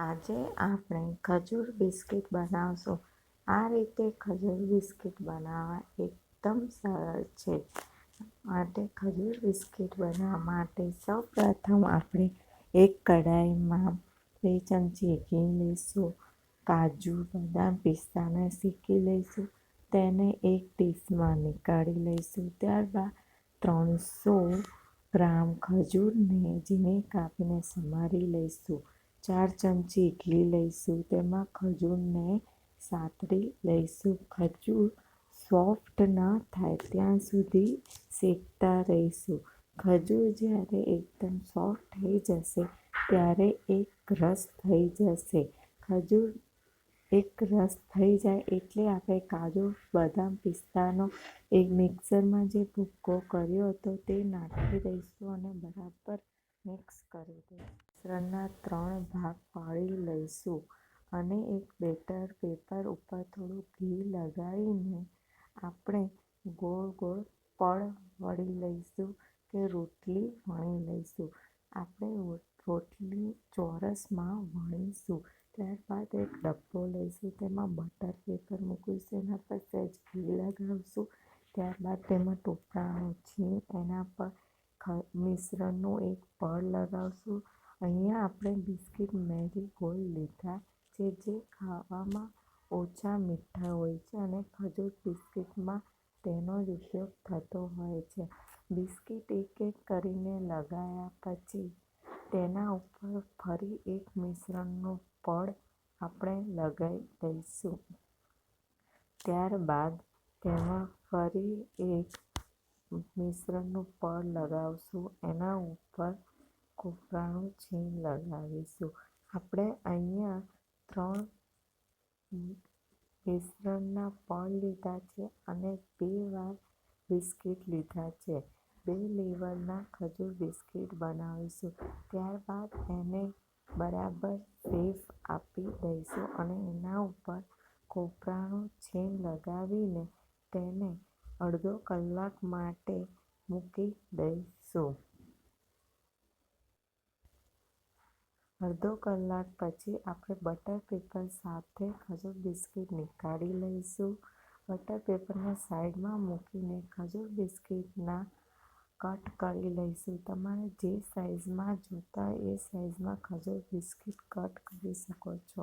આજે આપણે ખજૂર બિસ્કિટ બનાવશું. આ રીતે ખજૂર બિસ્કિટ બનાવવા એકદમ સરળ છે. માટે ખજૂર બિસ્કિટ બનાવવા માટે સૌપ્રથમ આપણે એક કઢાઈમાં બે ચમચી ઘી લઈશું. કાજુ, બદામ પિસ્તાને શેકી લઈશું. તેને એક ડીશમાં નીકાળી લઈશું. ત્યારબાદ ત્રણસો ગ્રામ ખજૂરને ઝીણી કાપીને સમારી લઈશું. ચાર ચમચી ઘી લઈશું. તેમાં ખજૂરને સાતડી લઈશું. ખજૂર સોફ્ટ ન થાય ત્યાં સુધી શેકતા રહીશું. ખજૂર જ્યારે એકદમ સોફ્ટ થઈ જશે, ત્યારે એક રસ થઈ જશે. ખજૂર એક રસ થઈ જાય એટલે આપણે કાજુ, બદામ પિસ્તાનો એક મિક્સરમાં જે ભૂક્કો કર્યો હતો તે નાખી દઈશું અને બરાબર મિક્સ કરી દે. મિશ્રણના ત્રણ ભાગ પાડી લઈશું અને એક બેટર પેપર ઉપર થોડું ઘી લગાવીને આપણે ગોળ ગોળ પડ વળી લઈશું કે રોટલી વણી લઈશું. આપણે રોટલી ચોરસમાં વણીશું. ત્યારબાદ એક ડબ્બો લઈશું. તેમાં બટર પેપર મૂકીશું. એના પર સહેજ ઘી લગાવીશું. ત્યારબાદ તેમાં ટોપરાનું છીણ, એના પર મિશ્રણનું એક પડ લગાવીશું. અહીંયા આપણે બિસ્કિટ મેરી ગોલ્ડ લીધા છે, જે ખાવામાં ઓછા મીઠા હોય છે અને ખજૂર બિસ્કિટમાં તેનો જ ઉપયોગ થતો હોય છે. બિસ્કિટ એક એક કરીને લગાવ્યા પછી તેના ઉપર ફરી એક મિશ્રણનું પડ આપણે લગાવી દઈશું. ત્યારબાદ તેમાં ફરી એક મિશ્રણનું પડ લગાવીશું. એના ઉપર કોપરાનું છીણ લગાવીશું. આપણે અહીંયા ત્રણ મિશ્રણના પડ લીધા છે અને બે વાર બિસ્કિટ લીધા છે. બે લેવલના ખજૂર બિસ્કિટ બનાવીશું. ત્યારબાદ એને બરાબર શેફ આપી દઈશું અને એના ઉપર કોપરાનું છીણ લગાવીને તેને અડધો કલાક માટે મૂકી દઈશું. અડધો કલાક પછી આપણે બટર પેપર સાથે ખજૂર બિસ્કિટ નીકાળી લઈશું. બટર પેપરને સાઈડમાં મૂકીને ખજૂર બિસ્કિટના કટ કરી લઈશું. તમારે જે સાઈઝમાં જોતા એ સાઈઝમાં ખજૂર બિસ્કિટ કટ કરી શકો છો.